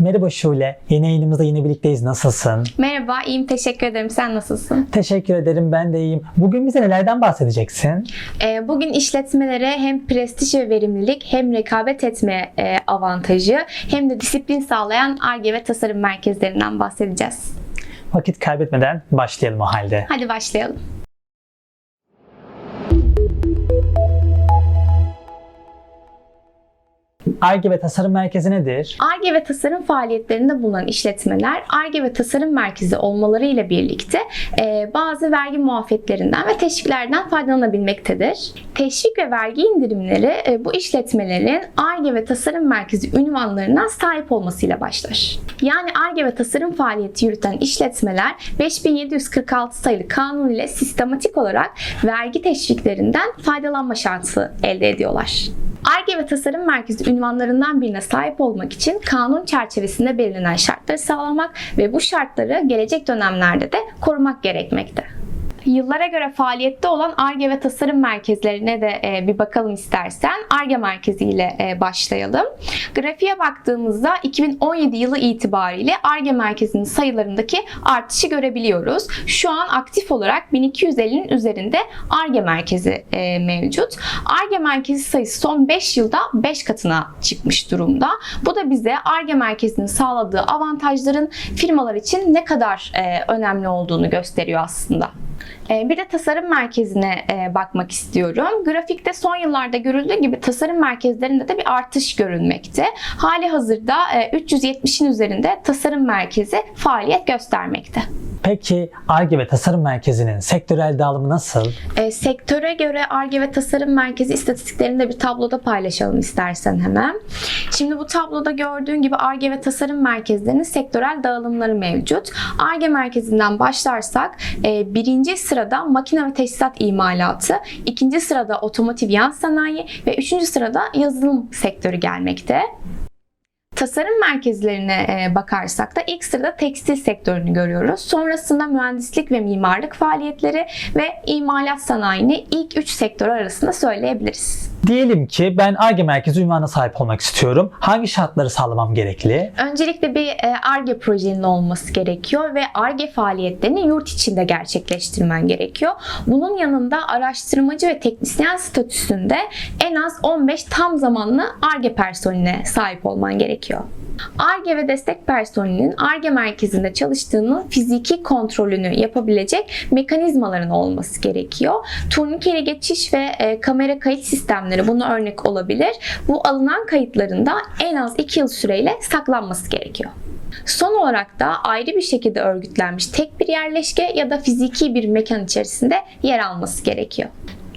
Merhaba Şule, yeni yayınımızda yine birlikteyiz. Nasılsın? Merhaba, iyiyim. Teşekkür ederim. Sen nasılsın? Teşekkür ederim, ben de iyiyim. Bugün bize nelerden bahsedeceksin? Ee, bugün işletmelere hem prestij ve verimlilik hem rekabet etme e, avantajı hem de disiplin sağlayan ARGE ve tasarım merkezlerinden bahsedeceğiz. Vakit kaybetmeden başlayalım o halde. Hadi başlayalım. ARGE ve Tasarım Merkezi nedir? ARGE ve tasarım faaliyetlerinde bulunan işletmeler ARGE ve tasarım merkezi olmaları ile birlikte e, bazı vergi muafiyetlerinden ve teşviklerden faydalanabilmektedir. Teşvik ve vergi indirimleri e, bu işletmelerin ARGE ve tasarım merkezi ünvanlarına sahip olmasıyla başlar. Yani ARGE ve tasarım faaliyeti yürüten işletmeler 5746 sayılı kanun ile sistematik olarak vergi teşviklerinden faydalanma şansı elde ediyorlar. ARGE ve Tasarım Merkezi ünvanlarından birine sahip olmak için kanun çerçevesinde belirlenen şartları sağlamak ve bu şartları gelecek dönemlerde de korumak gerekmekte. Yıllara göre faaliyette olan ARGE ve tasarım merkezlerine de e, bir bakalım istersen. ARGE merkezi ile e, başlayalım. Grafiğe baktığımızda 2017 yılı itibariyle ARGE merkezinin sayılarındaki artışı görebiliyoruz. Şu an aktif olarak 1250'nin üzerinde ARGE merkezi e, mevcut. ARGE merkezi sayısı son 5 yılda 5 katına çıkmış durumda. Bu da bize ARGE merkezinin sağladığı avantajların firmalar için ne kadar önemli olduğunu gösteriyor aslında. E, Bir de tasarım merkezine e, bakmak istiyorum. Grafikte son yıllarda görüldüğü gibi tasarım merkezlerinde de bir artış görülmekte. Hali hazırda e, 370'in üzerinde tasarım merkezi faaliyet göstermekte. Peki ARGE ve Tasarım Merkezi'nin sektörel dağılımı nasıl? E, sektöre göre ARGE ve Tasarım Merkezi istatistiklerini de bir tabloda paylaşalım istersen hemen. Şimdi bu tabloda gördüğün gibi ARGE ve Tasarım Merkezlerinin sektörel dağılımları mevcut. ARGE merkezinden başlarsak e, birinci sırada makine ve teçhizat imalatı, ikinci sırada otomotiv yan sanayi ve üçüncü sırada yazılım sektörü gelmekte. Tasarım merkezlerine e, bakarsak da ilk sırada tekstil sektörünü görüyoruz. Sonrasında mühendislik ve mimarlık faaliyetleri ve imalat sanayini ilk 3 sektör arasında söyleyebiliriz. Diyelim ki ben ARGE Merkezi ünvanına sahip olmak istiyorum. Hangi şartları sağlamam gerekli? Öncelikle bir e, ARGE projenin olması gerekiyor ve ARGE faaliyetlerini yurt içinde gerçekleştirmen gerekiyor. Bunun yanında araştırmacı ve teknisyen statüsünde en az 15 tam zamanlı ARGE personeline sahip olman gerekiyor. ARGE ve destek personelinin ARGE merkezinde çalıştığının fiziki kontrolünü yapabilecek mekanizmaların olması gerekiyor. Turnikeli geçiş ve e, kamera kayıt sistemleri buna örnek olabilir. Bu alınan kayıtlarında en az 2 yıl süreyle saklanması gerekiyor. Son olarak da ayrı bir şekilde örgütlenmiş tek bir yerleşke ya da fiziki bir mekan içerisinde yer alması gerekiyor.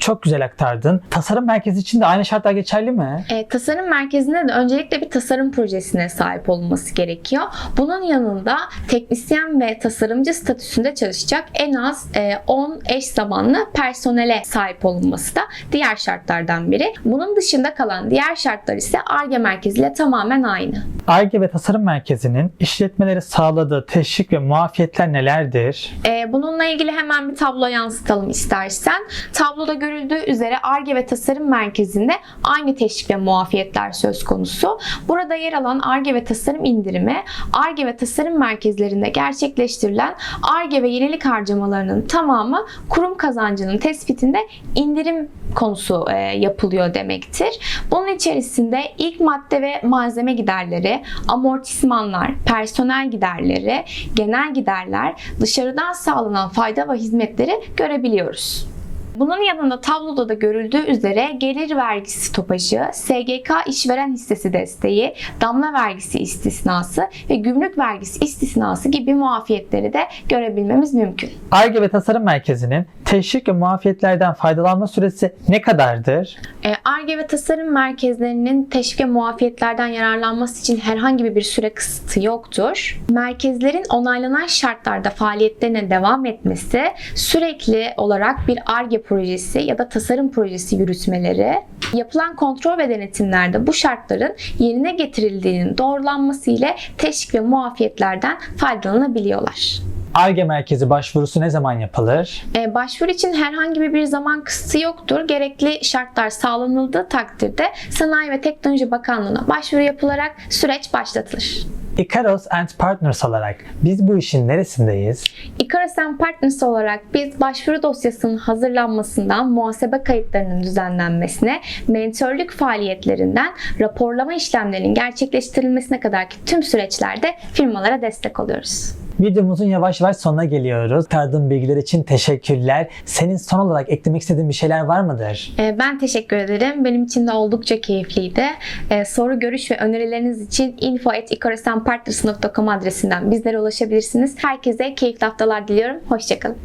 Çok güzel aktardın. Tasarım merkezi için de aynı şartlar geçerli mi? E, tasarım merkezinde de öncelikle bir tasarım projesine sahip olunması gerekiyor. Bunun yanında teknisyen ve tasarımcı statüsünde çalışacak en az e, 10 eş zamanlı personele sahip olunması da diğer şartlardan biri. Bunun dışında kalan diğer şartlar ise ARGE merkeziyle tamamen aynı. ARGE ve Tasarım Merkezi'nin işletmelere sağladığı teşvik ve muafiyetler nelerdir? E, bununla ilgili hemen bir tablo yansıtalım istersen. Tabloda görüldüğü üzere ARGE ve Tasarım Merkezi'nde aynı teşvik ve muafiyetler söz konusu. Burada yer alan ARGE ve Tasarım indirimi, ARGE ve Tasarım Merkezlerinde gerçekleştirilen ARGE ve yenilik harcamalarının tamamı kurum kazancının tespitinde indirim konusu e, yapılıyor demektir. Bunun içerisinde ilk madde ve malzeme giderleri, amortismanlar, personel giderleri, genel giderler, dışarıdan sağlanan fayda ve hizmetleri görebiliyoruz. Bunun yanında tabloda da görüldüğü üzere gelir vergisi stopajı, SGK işveren hissesi desteği, damla vergisi istisnası ve gümrük vergisi istisnası gibi muafiyetleri de görebilmemiz mümkün. ARGE ve Tasarım Merkezi'nin teşvik ve muafiyetlerden faydalanma süresi ne kadardır? E, ARGE ve tasarım merkezlerinin teşvik ve muafiyetlerden yararlanması için herhangi bir süre kısıtı yoktur. Merkezlerin onaylanan şartlarda faaliyetlerine devam etmesi, sürekli olarak bir ARGE projesi ya da tasarım projesi yürütmeleri, yapılan kontrol ve denetimlerde bu şartların yerine getirildiğinin doğrulanması ile teşvik ve muafiyetlerden faydalanabiliyorlar. ARGE Merkezi başvurusu ne zaman yapılır? E, başvuru için herhangi bir zaman kısıtı yoktur. Gerekli şartlar sağlanıldığı takdirde Sanayi ve Teknoloji Bakanlığı'na başvuru yapılarak süreç başlatılır. Icaros and Partners olarak biz bu işin neresindeyiz? Icarus and Partners olarak biz başvuru dosyasının hazırlanmasından muhasebe kayıtlarının düzenlenmesine, mentörlük faaliyetlerinden raporlama işlemlerinin gerçekleştirilmesine kadarki tüm süreçlerde firmalara destek oluyoruz. Videomuzun yavaş yavaş sonuna geliyoruz. Aktardığın bilgiler için teşekkürler. Senin son olarak eklemek istediğin bir şeyler var mıdır? Ee, Ben teşekkür ederim. Benim için de oldukça keyifliydi. Ee, Soru, görüş ve önerileriniz için info.icarusanpartners.com adresinden bizlere ulaşabilirsiniz. Herkese keyifli haftalar diliyorum. Hoşçakalın.